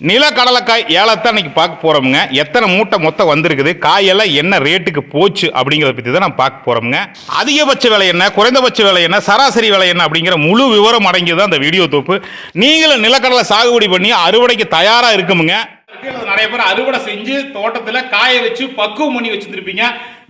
நிலக்கடலைக்காய் ஏலத்தை இன்னைக்கு பார்க்க போகிறோமுங்க எத்தனை மூட்டை மொத்தம் வந்திருக்குது? காயெல்லாம் என்ன ரேட்டுக்கு போச்சு அப்படிங்கிறத பற்றி தான் நான் பார்க்க போகிறோமுங்க அதிகபட்ச விலை என்ன? குறைந்தபட்ச விலை என்ன? சராசரி விலை என்ன? அப்படிங்கிற முழு விவரம் அடங்கியது தான் அந்த வீடியோ தொப்பு நீங்களும் நிலக்கடலை சாகுபடி பண்ணி அறுவடைக்கு தயாராக இருக்குமுங்க. நிறைய பேர் அறுவடை செஞ்சு தோட்டத்தில் காய வச்சு பக்குவம் பண்ணி வச்சுருந்துருப்பீங்க.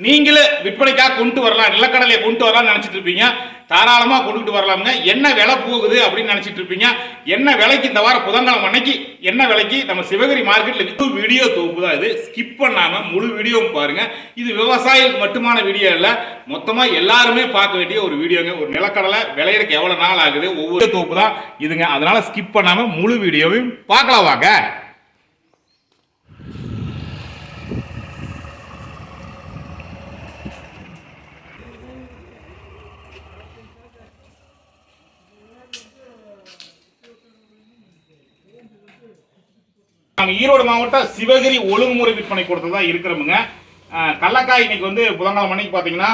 நீங்களே விற்பனைக்காக கொண்டு வரலாம் நிலக்கடலையை கொண்டு வரலாம்னு நினச்சிட்டு இருப்பீங்க. தாராளமாக கொண்டுட்டு வரலாமுங்க. என்ன விலை போகுது அப்படின்னு நினச்சிட்டு இருப்பீங்க. என்ன விலைக்கு இந்த வாரம் புதன்கிழமை அன்னைக்கு என்ன விலைக்கு நம்ம சிவகிரி மார்க்கெட்டில் விற்று வீடியோ தொகுப்பு தான் இது. ஸ்கிப் பண்ணாமல் முழு வீடியோவும் பாருங்கள் இது விவசாயிகளுக்கு மட்டுமான வீடியோ இல்லை மொத்தமாக எல்லாருமே பார்க்க வேண்டிய ஒரு வீடியோங்க. ஒரு நிலக்கடலை விளையிறதுக்கு எவ்வளோ நாள் ஆகுது? ஒவ்வொரு தொகுப்பு தான் இதுங்க. அதனால் ஸ்கிப் பண்ணாமல் முழு வீடியோவையும் பார்க்கலாம் வாங்க. நம்ம ஈரோடு மாவட்டம் சிவகிரி ஒழுங்குமுறை விற்பனை கொடுத்து தான் இருக்கிறோமுங்க. அஹ், கடலக்காய் இன்னைக்கு வந்து புதன்கிழமை மணிக்கு பார்த்தீங்கன்னா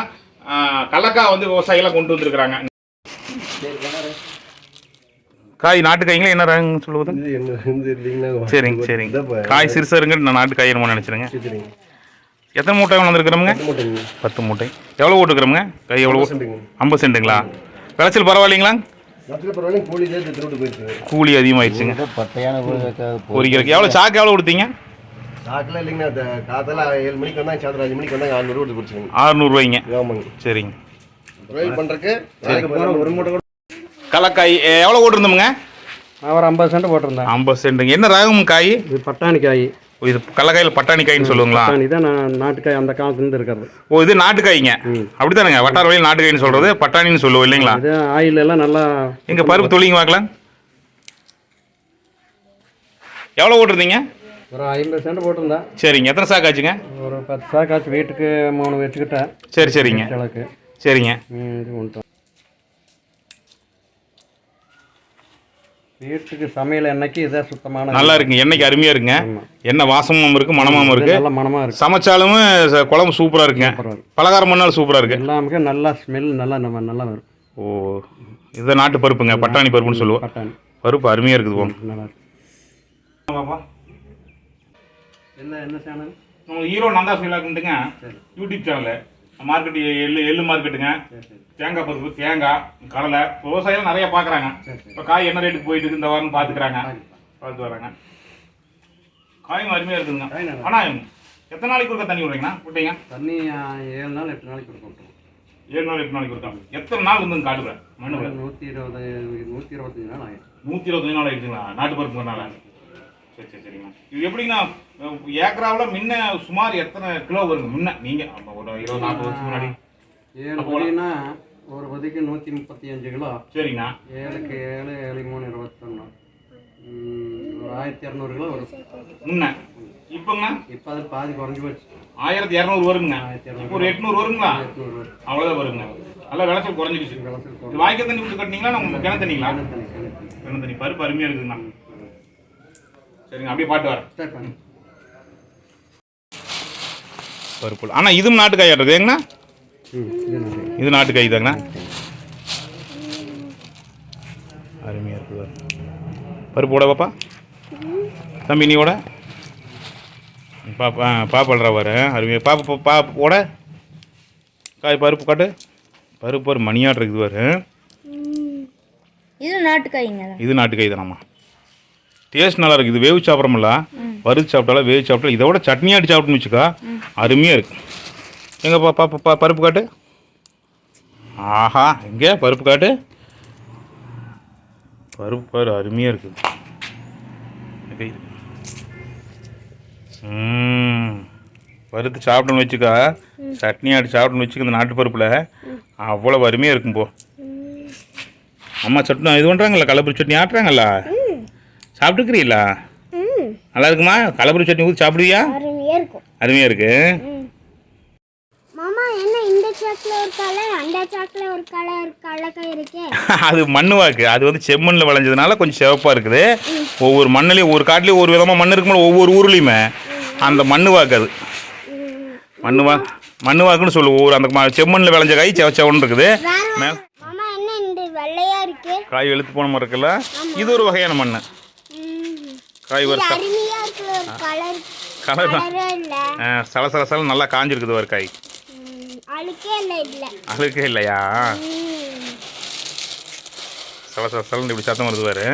அஹ், கடலக்காய் வந்து விவசாயிகளாம் கொண்டு வந்திருக்கிறாங்க. காய் நாட்டு காய்ங்களா? என்ன ரகம்னு சொல்லுவது? சரிங்க சரிங்க. காய் சிறுசருங்க நான் நாட்டு காய் என்னமோ நினச்சிருங்க. சரிங்க. எத்தனை மூட்டை மட்டுங்க. பத்து மூட்டை. எவ்வளோ ஓட்டுக்கிறோமுங்க? காய் எவ்வளோ. ஐம்பது சென்ட்டுங்களா விளைச்சல் பரவாயில்லைங்களா கூலி அதிகமாகிடுச்சுங்க பட்டையான பொறிக்கிறதுக்கு எவ்வளோ சாக்கு எவ்வளோ கொடுத்தீங்க? சாக்குலாம் இல்லைங்கண்ணா, இந்த காத்தால ஏழு மணிக்கு வந்தாங்க, சாயந்தரம் அஞ்சு மணிக்கு வந்தாங்க, ஆறுநூறு கொடுத்து பிடிச்சிங்க. அறுநூறுவாய்ங்க ஆமாங்க. சரிங்க. நாளைக்கு போறோம், ஒரு மூட்டை கூட கடலக்காய் எவ்வளோ ஓட்டுருந்தோமுங்க நான் ஒரு ஐம்பது சென்ட் போட்டிருந்தேன். ஐம்பது சென்ட்டுங்க. என்ன ரகம் காய்? இது பட்டாணி காய். இது கடலக்காயில் பட்டாணி காய்ன்னு சொல்லுவாங்களா? பட்டாணி தான் நான் நாட்டுக்காய் அந்த காலத்துலேருந்து இருக்கிறது. ஓ இது நாட்டுக்காய்ங்க? அப்படித்தானுங்க? வட்டார வழியில் நாட்டுக்காய்ன்னு சொல்றது பட்டாணின்னு சொல்லுவோம் இல்லைங்களா? இது ஆயில் எல்லாம் நல்லா எங்க பருப்பு தொழிங்க பார்க்கலாம் எவ்வளோ ஓட்டுருந்தீங்க ஒரு ஐம்பது சென்ட் போட்டிருந்தேன். சரிங்க. எத்தனை சாக்கு ஆச்சுங்க? ஒரு பத்து சாக்காச்சு வீட்டுக்கு மூணு வச்சுக்கிட்டேன் சரி சரிங்க. கிழக்கு சரிங்க. இது வீட்டுக்கு சமையல் எண்ணெய்க்கு இதே சுத்தமான நல்லா இருக்குங்க. எண்ணெய்க்கு அருமையா இருக்குங்க. எண்ணெய் வாசமும் இருக்கு மணமாவும் இருக்கு. நல்ல மனமாக இருக்கு. சமைச்சாலும் குழம்பு சூப்பரா இருக்குங்க. பலகாரம் பண்ணாலும் சூப்பரா இருக்கு. எல்லாமே நல்லா ஸ்மெல் நல்லா நம்ம நல்லா வரும். ஓ இது நாட்டு பருப்புங்க. பட்டாணி பருப்புன்னு சொல்லுவோம். பட்டாணி. பருப்பு அருமையா இருக்குது போங்க நல்லா இருக்கு. என்ன என்ன சேனல் நம்ம ஹீரோ நந்தா ஃபீலாக்குண்டுங்க யூடியூப் சேனலு மார்க்கெட் எள்ளு எள்ளு மார்க்கெட்டுங்க தேங்காய் பருப்பு தேங்காய் கடலை விவசாயம் நிறைய பார்க்குறாங்க. இப்போ காய் என்ன ரேட்டுக்கு போயிட்டு இருக்கு இந்த வாரம் பார்த்துக்கிறாங்க. பார்த்து வராங்க காயும் அருமையாக இருக்குதுங்க. ஆனால் எத்தனை நாளைக்கு ஒருக்கா தண்ணி விடுறீங்கண்ணா? விட்டீங்க? தண்ணி ஏழு நாள் எட்டு நாளைக்கு கொடுக்கணும் ஏழு நாள் எட்டு நாளைக்கு ஒருக்கா எத்தனை நாள் வந்து காட்டுவேன் மண்ணுல நூற்றி இருபது நூற்றி இருபத்தஞ்சு நாள் ஆகிடும் நூற்றி இருபத்தஞ்சு நாள் ஆயிடுச்சுங்களா? நாட்டு பருப்புனால சரி சரி சரிங்கண்ணா இது எப்படிங்கண்ணா ஏக்கராவில் முன்ன சுமார் எத்தனை கிலோ வருங்க? முன்ன நீங்கள் ஒரு இருபது நாற்பது வருஷம் முன்னாடி. ஏழு பதினா ஒரு பதிக்கு நூற்றி முப்பத்தி அஞ்சு கிலோ. சரிங்கண்ணா ஏழுக்கு ஏழு ஏழு மூணு இருபத்தொன்று ஒரு ஆயிரத்தி இரநூறு கிலோ வரும். முன்ன. இப்போங்கண்ணா இப்போ அது பாதி குறைஞ்சி போச்சு. ஆயிரத்தி இரநூறு வருங்க. ஆயிரத்தி இப்போ ஒரு எட்நூறு வருங்களா? எட்நூறு வரும் அவ்வளோதான் வருங்க. நல்லா விளைச்சல் குறைஞ்சிடுச்சு. விளைச்சல் இது வாய்க்க தண்ணி விட்டு கட்டினீங்களா? நான் உங்க கிணறு தண்ணிங்களா? தண்ணி தண்ணி. கிணறு தண்ணி. பருப்பு அருமையாக இருக்குதுண்ணா. சரிங்க அப்படியே பாட்டு வரேன் சரி பண்ணு பருப்பு ஆனால் இதுவும் நாட்டுக்காய் ஆடுறது ஏங்கண்ணா இது நாட்டுக்காய் தாங்கண்ணா. அருமையாக இருக்குது பாரு. பருப்பு ஓட பாப்பா? தம்பி நீ ஓட பாப்பா பாப்பல்றா வர அருமையாக பாப்பா பா ஓட காய் பருப்பு காட்டு. பருப்பு ஒரு மணியாட்டு இருக்குது பாரு. இது நாட்டுக்காய்ங்க இது நாட்டுக்காய் தானம்மா. டேஸ்ட் நல்லா இருக்குது இது வேவு சாப்பிட்றோம்ல வறுத்து சாப்பிட்டாலும் வேவு சாப்பிட்டாலும் இதை விட சட்னி ஆட்டி சாப்பிட்டுன்னு வச்சுக்கா அருமையாக இருக்கு. எங்க பா பா பருப்பு காட்டு? ஆஹா எங்கே பருப்பு காட்டு? பருப்பு பாரு அருமையாக இருக்குது வறுத்து சாப்பிட்டோன்னு வச்சுக்கா சட்னி ஆட்டி சாப்பிட்டோன்னு வச்சுக்க இந்த நாட்டு பருப்பில் அவ்வளோ அருமையாக இருக்கும் போ. அம்மா சட்னி இது பண்ணுறாங்கல்ல கலப்பரி சட்னி ஆட்டுறாங்கல்ல சாப்பிட்டுக்கிறீங்களா நல்லா இருக்குமா கலப்பரி சட்னி ஊற்றி சாப்பிடுவியா? அருமையாக இருக்கும். அருமையாக இருக்கு. மாமா என்ன இந்த சாக்கில் ஒரு கலர் அந்த சாக்கில் ஒரு கலர் கடலக்காய் இருக்கே. அது மண் வாக்கு. அது வந்து செம்மண்ணில் விளைஞ்சதுனால கொஞ்சம் சிவப்பாக இருக்குது. ஒவ்வொரு மண்ணுலேயும் ஒவ்வொரு காட்டுலேயும் ஒரு விதமாக மண் இருக்கும்போது ஒவ்வொரு ஊர்லேயுமே. அந்த மண் வாக்கு அது. மண் வா மண் வாக்குன்னு சொல்லுவோம் ஒவ்வொரு அந்த ம- செம்மண்ணில் விளைஞ்ச காய் செவ செவன்னு இருக்குது. மே மாமா என்ன இந்த வெள்ளையா இருக்கு? காய் வெளுத்து போன மாதிரி இருக்குல்ல? இது ஒரு வகையான மண் ம். காய் ஒரு கலர்? சல சல சல நல்லா காஞ்சிருக்குது ஒரு காய். அழுக்கே இல்ல இல்ல அழுக்கே இல்லையா? சல சல சலன்னு இப்படி சத்தம் வருது பாரு.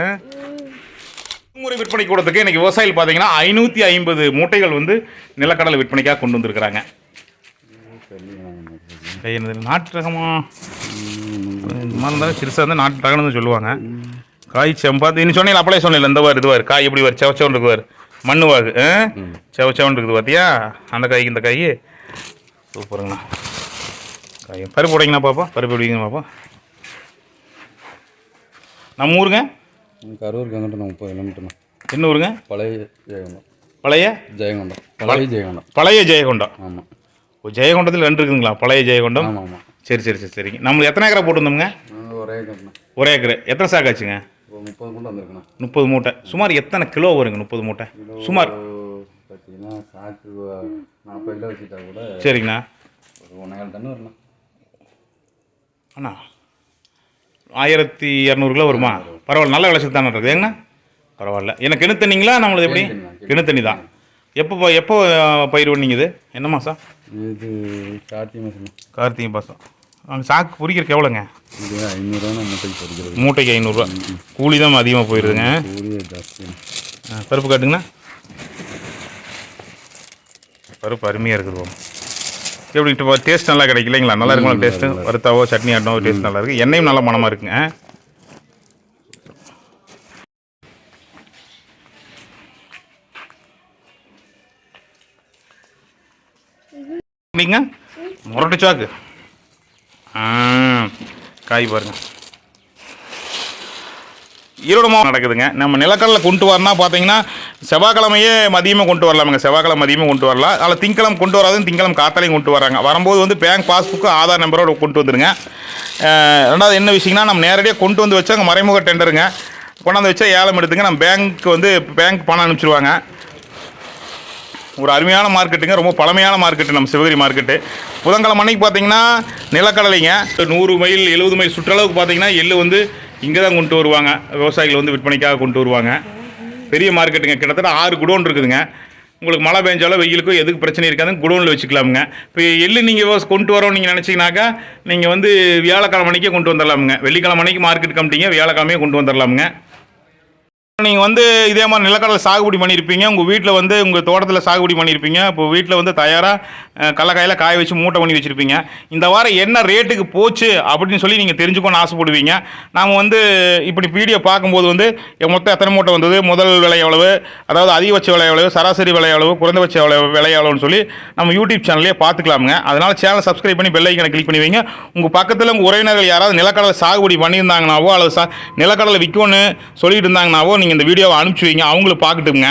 முறை விற்பனை கூடத்துக்கு இன்னைக்கு விவசாயிகள் பார்த்தீங்கன்னா ஐநூற்றி ஐம்பது மூட்டைகள் வந்து நிலக்கடலை விற்பனைக்காக கொண்டு வந்திருக்கிறாங்க. நாட்டு ரகமா? இந்த மாதிரி இருந்தாலும் சிறுசாக இருந்தால் நாட்டு ரகம்னு சொல்லுவாங்க. காய் செம்பாத்து இன்னும் சொன்னீங்க அப்படியே சொன்னீங்க இந்த வார் இது வார் காய் எப்படி வார்? செவச்சவன் இருக்கு வார். மண்ணு வாகு? செவச்சவன் இருக்குது பார்த்தியா அந்த காய்க்கு இந்த காய். சூப்பருங்கண்ணா. காய். பருப்பு உடைங்கண்ணா பாப்பா? பருப்பு எப்படிங்க பாப்பா? நம்ம ஊருங்க? வந்துட்டு நான் முப்பது கிலோமீட்டர்ண்ணா. என்ன ஊருங்க? பழைய ஜெயங்கொண்டம். பழைய? ஜெயங்கொண்டம். பழைய ஜெயங்கொண்டம். பழைய ஜெயகொண்டம் ஆமாம் ஓ ஜெயகொண்டத்தில் ரெண்டு இருக்குங்களா பழைய ஜெயகொண்டம் ஆமாம் ஆமாம் சரி சரி சரி சரிங்க. நம்மளுக்கு எத்தனை ஏக்கரா போட்டுருந்தோம்ங்க? ஒரே கட்டணா ஒரே ஏக்கர். எத்தனை சாக்கு ஆச்சுங்க? ஒரு முப்பது மூட்டை வந்திருக்குண்ணா முப்பது மூட்டை. சுமார் எத்தனை கிலோ வருங்க முப்பது மூட்டை? சுமார். பார்த்தீங்கன்னா சாக்கு நாற்பது கிலோ வச்சுட்டா கூட சரிங்கண்ணா. ஒரு ஒன்றேகால் டன் வரணும். அண்ணா ஆயிரத்தி இரநூறு கிலோ வருமா? பரவாயில்ல நல்ல விளைச்சல் தானே இருக்குது. ஏங்கண்ணா? பரவாயில்ல. என்ன கிணத்து தண்ணிங்களா? நம்மளது எப்படி? கிணத்து தண்ணி. தான். எப்போ எப்போ பயிர் பண்ணீங்க இது? என்ன மாதம் இது கார்த்திகை மாதம் கார்த்திகை மாதம் அங்கே சாக்கு பொறிக்கிறதுக்கு எவ்வளோங்க? இது ஐநூறுரூவா மூட்டைக்கு பொறிக்கிறது மூட்டைக்கு ஐநூறுரூவா கூலி தான் அதிகமாக போயிடுதுங்க ஜாஸ்தி. ஆ, பருப்பு காட்டுங்கண்ணா. பருப்பு அருமையாக இருக்குது எப்படி டேஸ்ட் நல்லா கிடைக்கும் இல்லைங்களா நல்லா இருக்குமா டேஸ்ட்டு வறுத்தாவோ சட்னி ஆட்டோ டேஸ்ட் நல்லா இருக்குது எண்ணெயும் நல்ல மனமாக இருக்குங்க. முரட்டு சாக்கு. காய் பாருங்கள் ஈரோடு மாவட்டம் நடக்குதுங்க. நம்ம நிலக்கடலை கொண்டு வரனா பார்த்தீங்கன்னா செவ்வாய்க்கிழமையே மதியமே கொண்டு வரலாமுங்க. செவ்வாய்க்கிழமை மதியமே கொண்டு வரலாம். அதில் திங்கக்கிழமை கொண்டு வராதுன்னு திங்கக்கிழமை காத்தாலையும் கொண்டு வராங்க. வரும்போது வந்து பேங்க் பாஸ்புக்கு ஆதார் நம்பரோட கொண்டு வந்துடுங்க ரெண்டாவது என்ன விஷயம்னா நம்ம நேரடியாக கொண்டு வந்து வச்சா அங்கே மறைமுக டெண்டருங்க கொண்டாந்து வச்சா ஏலம் எடுத்துங்க. நம்ம பேங்க்கு வந்து பேங்க் பணம் அனுப்பிச்சிடுவாங்க ஒரு அருமையான மார்க்கெட்டுங்க ரொம்ப பழமையான மார்க்கெட்டு நம்ம சிவகிரி மார்க்கெட்டு. புதன்கிழமை அன்னைக்கு பார்த்தீங்கன்னா நிலக்கடலைங்க. நூறு மைல் எழுபது மைல் சுற்றளவுக்கு பார்த்தீங்கன்னா எள்ளு வந்து இங்கே தான் கொண்டு வருவாங்க. விவசாயிகள் வந்து விற்பனைக்காக கொண்டு வருவாங்க. பெரிய மார்க்கெட்டுங்க. கிட்டத்தட்ட ஆறு குடோன் இருக்குதுங்க. உங்களுக்கு மழை பெஞ்சாலோ வெயிலுக்கோ எதுக்கு பிரச்சனை இருக்காதுன்னு குடோனில் வச்சுக்கலாமுங்க. இப்போ எள்ளு நீங்கள் கொண்டு வரோம் நீங்கள் நினச்சிங்கனாக்கா நீங்கள் வந்து வியாழக்கிழமை அன்றைக்கே கொண்டு வந்துடலாமுங்க. வெள்ளிக்கிழமை அன்றைக்கி மார்க்கெட் கமிட்டிங்க வியாழக்கிழமையே கொண்டு வந்துடலாமுங்க. நீங்கள் வந்து இதே மாதிரி நிலக்கடலை சாகுபடி பண்ணியிருப்பீங்க. உங்கள் வீட்டில் வந்து உங்கள் தோட்டத்தில் சாகுபடி பண்ணியிருப்பீங்க. இப்போ வீட்டில் வந்து தயாராக கடலக்காயில் காய வச்சு மூட்டை பண்ணி வச்சுருப்பீங்க. இந்த வாரம் என்ன ரேட்டுக்கு போச்சு அப்படின்னு சொல்லி நீங்கள் தெரிஞ்சுக்கணும்னு ஆசைப்படுவீங்க. நாம் வந்து இப்படி வீடியோ பார்க்கும்போது வந்து மொத்தம் எத்தனை மூட்டை வந்தது? முதல் விலை எவ்வளவு? அதாவது அதிகபட்ச விலை எவ்வளவு? சராசரி விலை எவ்வளவு? குறைந்தபட்ச விலை விலை எவ்வளோன்னு சொல்லி நம்ம யூடியூப் சேனல்லே பார்த்துக்கலாமுங்க. அதனால் சேனல் சப்ஸ்கிரைப் பண்ணி பெல் ஐக்கனை கிளிக் பண்ணி வைங்க உங்கள் பக்கத்தில் உங்கள் உறவினர்கள் யாராவது நிலக்கடலை சாகுபடி பண்ணியிருந்தாங்கனாவோ அல்லது சா நிலக்கடலை விற்கணும்னு சொல்லிட்டு இருந்தாங்கனாவோ நீங்கள் இந்த வீடியோவை அனுப்பிச்சி வைங்க. அவங்களும் பார்க்கட்டுங்க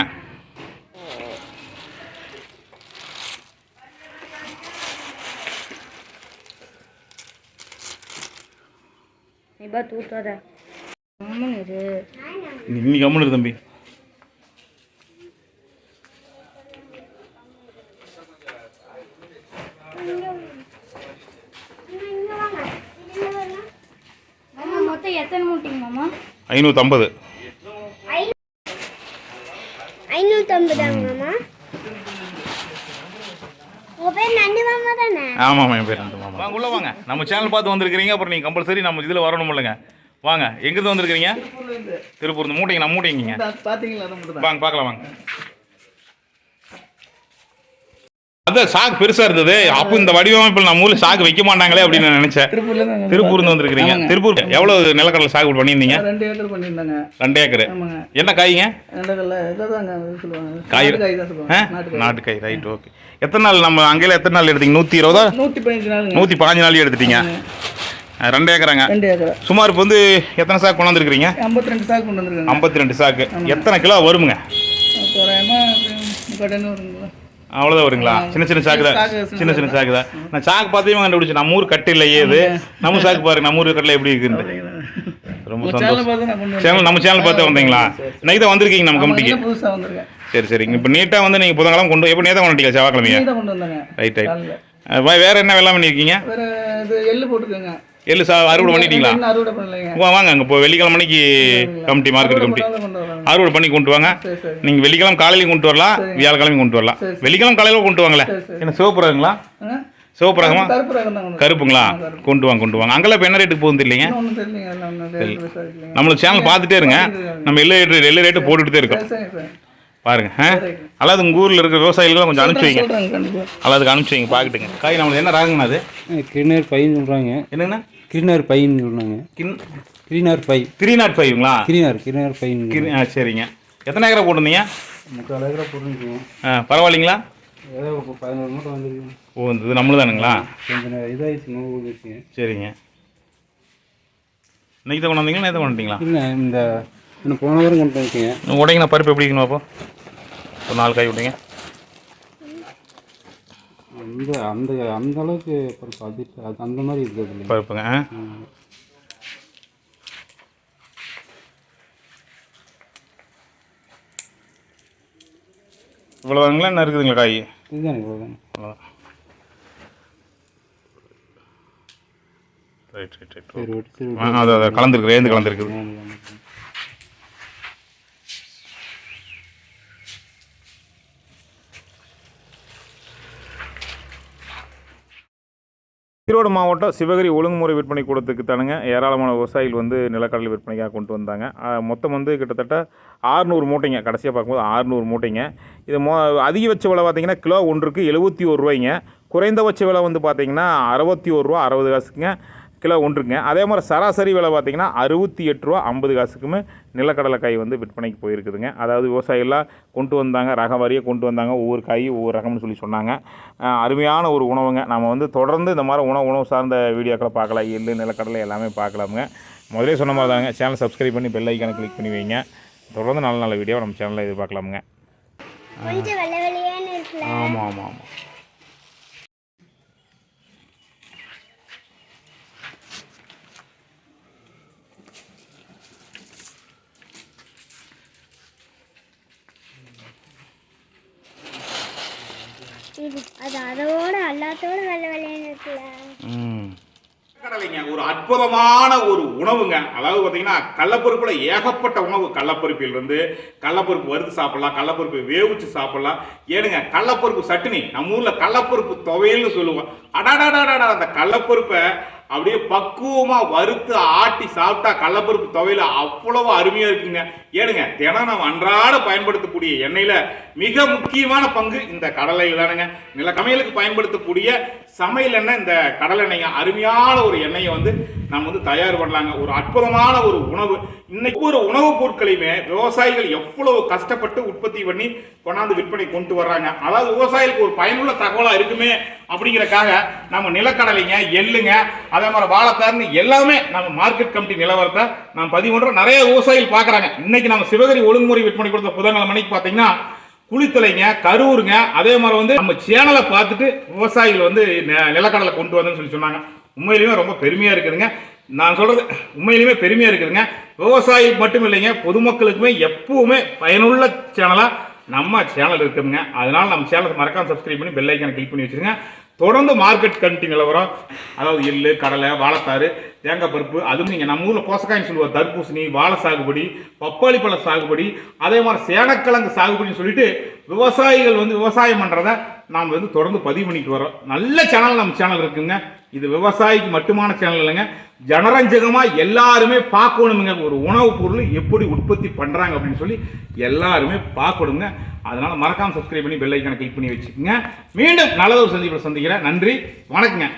நீ கம்முன்னு தம்பி. மாமா மொத்தம் எத்தனை மூட்டைங்க மாமா ஐநூற்றம்பது ஐநூற்றம்பதாங்க மாமா உங்க பேர் நண்டு மாமா தானே ஆமாம் என் பேர் அந்த மாமா. வாங்க உள்ள வாங்க. நம்ம சேனல் பார்த்து வந்திருக்கிறீங்க அப்புறம் நீங்கள் கம்பல்சரி நம்ம இதில் வரணும் இல்லைங்க. வாங்க எங்கேருந்து வந்திருக்கிறீங்க? திருப்பூர் மூட்டைங்க நம்ம மூட்டைங்க வாங்க பார்க்கலாம் வாங்க. அதான் சாக்கு பெருசா இருந்தது. அப்போ இந்த வடிவமைப்பில் நம்ம ஊர்ல சாக்கு வைக்க மாட்டாங்களே அப்படின்னு நான் நினைச்சேன். திருப்பூர்ல இருந்து திருப்பூர்ந்து வந்திருக்கிறீங்க. திருப்பூர் எவ்வளவு நிலக்கடலை சாகுபடி பண்ணியிருந்தீங்க? ரெண்டு ஏக்கர் பண்ணியிருந்தாங்க. ரெண்டு ஏக்கர். ஆமாங்க. என்ன காய்ங்க? காய் நாட்டு காய் ரைட் ஓகே எத்தனை நாள் நம்ம அங்கேயில எத்தனை நாள் எடுத்தீங்க? நூற்றி இருபதா? நூற்றி பதினஞ்சு நாள் எடுத்துட்டீங்க. ரெண்டு ஏக்கராங்க. சுமார் இப்போ வந்து எத்தனை சாக்கு கொண்டாந்துருக்கிறீங்க ஐம்பத்தி ரெண்டு சாக்கு கொண்டு வந்திருக்காங்க. ஐம்பத்தி ரெண்டு சாக்கு எத்தனை கிலோ வருமுங்க? தோராயமா முக்காட்டன்னு வருங்களா அவ்வளோதான் வருங்களா? சின்ன சின்ன சாக்கு தான். சின்ன சின்ன சாக்கு. தான். நான் சாக்கு பார்த்தே கண்டுபிடிச்சு நம்ம ஊர் கட்டு இல்லையே இது. நம்ம சாக்கு பாருங்க நம்ம ஊர் கட்டில் எப்படி இருக்குன்னு ரொம்ப சந்தோஷம். சேனல் நம்ம சேனல் பார்த்து வந்தீங்களா? இன்னைக்கு தான் வந்திருக்கீங்க நம்ம கமிட்டிக்கு. சரி சரிங்க இப்போ நீட்டாக வந்து நீங்கள் புதன்கிழமை கொண்டு எப்போ நேற்று கொண்டுட்டீங்க செவ்வாய்க்கிழமையா? ரைட் ரைட் வேற என்ன வெள்ளாமை பண்ணியிருக்கீங்க வேற இது எள்ளு போட்டுக்கோங்க. எள்ளு சா அறுவடை பண்ணிட்டீங்களா? வாங்க அங்கே இப்போ வெள்ளிக்கிழமை மணிக்கு கமிட்டி மார்க்கெட் கமிட்டி. அறுவடை பண்ணி கொண்டு வாங்க. சரி சரி. நீங்கள் வெள்ளிக்கிழமை காலையிலையும் கொண்டு வரலாம் வியாழக்கிழமையும் கொண்டு வரலாம். சரி, சரி. வெள்ளிக்கிழமை காலையில் கொண்டு வாங்களே சரி, சரி. என்ன சிவப்பு ரகங்களா? சிவப்பு ரகமா. கருப்புங்களா. கொண்டு வாங்க கொண்டு வாங்க. அங்கெல்லாம் இப்போ என்ன ரேட்டுக்கு போகுது இல்லைங்க. நம்மளுக்கு சேனல் பார்த்துட்டே இருங்க. நம்ம எல்லு ரேட்டு எல்லு ரேட்டு போட்டுகிட்டே இருக்கோம். சரி, சரி, சரி. பாருங்க அல்லாது உங்கள் ஊரில் இருக்கிற விவசாயிகளும் கொஞ்சம் அனுப்பிச்சு வைங்க. அல்லாதுக்கு அனுப்பிச்சு வைங்க பார்க்கட்டுங்க காய் நம்மளுக்கு என்ன ராகுங்கண்ணா அது? கிரினர் பைன்னு சொல்கிறாங்க என்னங்கண்ணா? கிரினர் பைன்னு சொன்னாங்க கின் கிரினர் பை த்ரீ நாட் ஃபைவ்ங்களா? கிரினர் கிரினர் பைன்னு கிரி ஆ சரிங்க. எத்தனை ஏக்கரை போட்டிருந்தீங்க? முக்கால் ஏக்கரை போட்டுருக்கோம். ஆ பரவாயில்லைங்களா? ஏதோ இப்போ பதினோரு மூட்டை வந்துருக்கு ஓ இந்த இது நம்மளுதானுங்களா கொஞ்சம் நே- இதாகிடுச்சு நோவு சரிங்க. இன்னைக்கு தான் கொண்டு வந்தீங்களா? நேற்று கொண்டு வந்தீங்களா இல்லை இந்த இன்னும் போன வாரம் கொண்டு வந்துருக்கீங்க உடைங்கண்ணா பருப்பு எப்படி இருக்கணும் அப்போ ஒரு நாலு காய் விடுங்க அந்த அந்த அந்த அளவுக்கு பருப்பு அது அந்த மாதிரி இருக்குது இல்லைங்க. பருப்புங்க இவ்வளோதாங்களா என்ன இருக்குதுங்களா காய்? இதுதானே அவ்வளோதான் ரைட் ரைட் ரைட். அது அது கலந்துருக்கு ரேந்து கலந்துருக்குது ஈரோடு மாவட்டம் சிவகிரி ஒழுங்குமுறை விற்பனை கூடத்துக்கு தானுங்க. ஏராளமான விவசாயிகள் வந்து நிலக்கடலை விற்பனைக்காக கொண்டு வந்தாங்க. மொத்தம் வந்து கிட்டத்தட்ட ஆறுநூறு மூட்டைங்க. கடைசியாக பார்க்கும்போது ஆறுநூறு மூட்டைங்க. இது மோ அதிகபட்ச விலை பார்த்தீங்கன்னா கிலோ ஒன்றுக்கு எழுபத்தி ஒரு ரூபாய்ங்க. குறைந்தபட்ச விலை வந்து பார்த்தீங்கன்னா அறுபத்தி ஒரு ரூபா அறுபது காசுக்குங்க. கிலோ ஒன்றுங்க. அதே மாதிரி சராசரி விலை பார்த்தீங்கன்னா அறுபத்தி எட்டு ரூபா ஐம்பது காசுக்குமே நிலக்கடலை காய் வந்து விற்பனைக்கு போயிருக்குதுங்க. அதாவது விவசாயிகள்லாம் கொண்டு வந்தாங்க ரகம் வாரியாக கொண்டு வந்தாங்க ஒவ்வொரு காய் ஒவ்வொரு ரகம்னு சொல்லி சொன்னாங்க. அருமையான ஒரு உணவுங்க. நம்ம வந்து தொடர்ந்து இந்த மாதிரி உணவு உணவு சார்ந்த வீடியோக்களை பார்க்கலாம். எள்ளு நிலக்கடலை எல்லாமே பார்க்கலாமுங்க. முதலே சொன்ன மாதிரி தாங்க. சேனல் சப்ஸ்கிரைப் பண்ணி பெல் ஐக்கானை கிளிக் பண்ணி வைங்க. தொடர்ந்து நல்ல நல்ல வீடியோ நம்ம சேனலில் எதிர்பார்க்கலாமுங்க. ஆமாம் ஆமாம் ஆமாம் இது அது அதோட எல்லாத்தோட வெள்ளை இருக்குல்ல. ம். கடலைங்க ஒரு அற்புதமான ஒரு உணவுங்க. அதாவது பார்த்தீங்கன்னா கடலப்பருப்புல ஏகப்பட்ட உணவு. கடலப்பருப்பில் இருந்து கடலப்பருப்பு வறுத்து சாப்பிடலாம் கடலப்பருப்பு வேவிச்சு சாப்பிடலாம். ஏனுங்க கடலப்பருப்பு சட்னி நம்ம ஊர்ல கடலப்பருப்பு துவையல்னு சொல்லுவோம். அடாடாடாடா அந்த கடலப்பருப்பை அப்படியே பக்குவமா வறுத்து ஆட்டி சாப்பிட்டா கடலப்பருப்பு துவையில் அவ்வளவு அருமையா இருக்குங்க. ஏனுங்க தினம் நம்ம அன்றாட பயன்படுத்தக்கூடிய எண்ணெயில மிக முக்கியமான பங்கு இந்த கடலையில் தானுங்க நில சமையலுக்கு பயன்படுத்தக்கூடிய சமையல் எண்ணெய் இந்த கடல் அருமையான ஒரு எண்ணெயை வந்து நம்ம வந்து தயார் பண்ணலாங்க. ஒரு அற்புதமான ஒரு உணவு. இன்னைக்கு ஒரு உணவுப் பொருட்களையுமே விவசாயிகள் எவ்வளவு கஷ்டப்பட்டு உற்பத்தி பண்ணி கொண்டாந்து விற்பனை கொண்டு வர்றாங்க. அதாவது விவசாயிகளுக்கு ஒரு பயனுள்ள தகவலாக இருக்குமே அப்படிங்கிறக்காக நம்ம நிலக்கடலைங்க எள்ளுங்க அதே மாதிரி வாழைத்தார்னு எல்லாமே நம்ம மார்க்கெட் கமிட்டி நிலவரத்தை நம்ம பதிவு பண்ணுறோம் நிறைய விவசாயிகள் பார்க்குறாங்க. இன்னைக்கு நம்ம சிவகிரி ஒழுங்குமுறை விற்பனை கொடுத்த புதன்கிழமை மணிக்கு பார்த்தீங்கன்னா குளித்தலைங்க கரூருங்க அதே மாதிரி வந்து நம்ம சேனலை பார்த்துட்டு விவசாயிகள் வந்து நிலக்கடலை கொண்டு வந்தேன்னு சொல்லி சொன்னாங்க. உண்மையிலுமே ரொம்ப பெருமையாக இருக்குதுங்க. நான் சொல்கிறது உண்மையிலுமே பெருமையாக இருக்குதுங்க. விவசாயி மட்டும் இல்லைங்க பொதுமக்களுக்குமே எப்பவுமே பயனுள்ள சேனலாக நம்ம சேனல் இருக்குதுங்க. அதனால் நம்ம சேனலுக்கு மறக்காமல் சப்ஸ்கிரைப் பண்ணி பெல் ஐக்கனை கிளிக் பண்ணி வச்சிருங்க. தொடர்ந்து மார்க்கெட் கமிட்டி நிலவரம் அதாவது எள்ளு கடலை வாழைத்தாறு தேங்காய் பருப்பு அதுவும் நீங்கள் நம்ம ஊரில் கோசக்காயின்னு சொல்லுவோம் தர்பூசணி வாழை சாகுபடி பப்பாளி பழ சாகுபடி அதே மாதிரி சேனக்கிழங்கு சாகுபடின்னு சொல்லிட்டு விவசாயிகள் வந்து விவசாயம் பண்ணுறத நாம் வந்து தொடர்ந்து பதிவு பண்ணிட்டு வரோம் நல்ல சேனல் நம்ம சேனல் இருக்குங்க. இது விவசாயிக்கு மட்டுமான சேனல் இல்லைங்க. ஜனரஞ்சகமாக எல்லாருமே பார்க்கணுமுங்க. ஒரு உணவுப் பொருள் எப்படி உற்பத்தி பண்ணுறாங்க அப்படின்னு சொல்லி எல்லாருமே பார்க்கணுங்க. அதனால் மறக்காமல் சப்ஸ்கிரைப் பண்ணி பெல்லைக்கான கிளிக் பண்ணி வச்சுக்கோங்க. மீண்டும் நல்லதொரு சந்திப்பில் சந்திக்கிறேன். நன்றி. வணக்கங்க.